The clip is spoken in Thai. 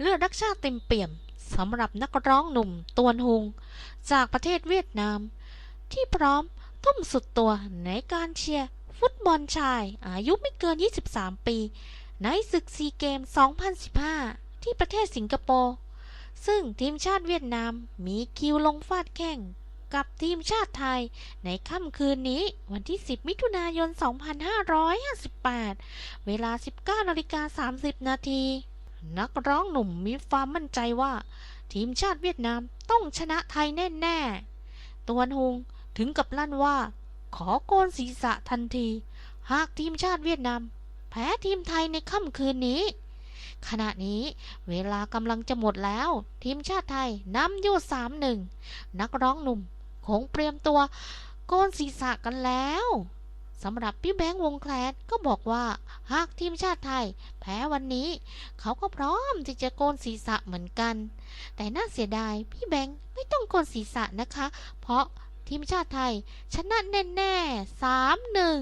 เลือดรักชาติเต็มเปี่ยมสำหรับนักร้องหนุ่มตวนฮุง จากประเทศเวียดนาม ที่พร้อมทุ่มสุดตัวในการเชียร์ ฟุตบอลชาย อายุไม่เกิน 23 ปี ในศึกซีเกม 2015 ที่ประเทศสิงคโปร์ซึ่งทีมชาติเวียดนามมีคิวลงฟาดแข่งกับทีมชาติไทยในค่ำคืนนี้วันที่ 10 มิถุนายน 2558 เวลา 19นาฬิกา30 นาที นักร้องหนุ่มมีความมั่นใจว่า ทีมชาติเวียดนามต้องชนะไทยแน่ๆ ตวนฮงถึงกับลั่นว่า ขอโกนศีรษะทันที หากทีมชาติเวียดนาม แพ้ทีมไทยในค่ำคืนนี้ ขณะนี้เวลากำลังจะหมดแล้ว ทีมชาติไทยนำอยู่สามหนึ่งนักร้องหนุ่มคงเตรียมตัวโกนศีรษะกันแล้วสำหรับพี่แบงค์วงแคลนก็บอกว่า หากทีมชาติไทย พ้วันนี้ เขาก็พร้อมที่จะโกนศีรษะเหมือนกัน แต่น่าเสียดายพี่แบงค์ไม่ต้องโกนศีรษะนะคะ เพราะทีมชาติไทยชนะแน่ๆสามหนึ่ง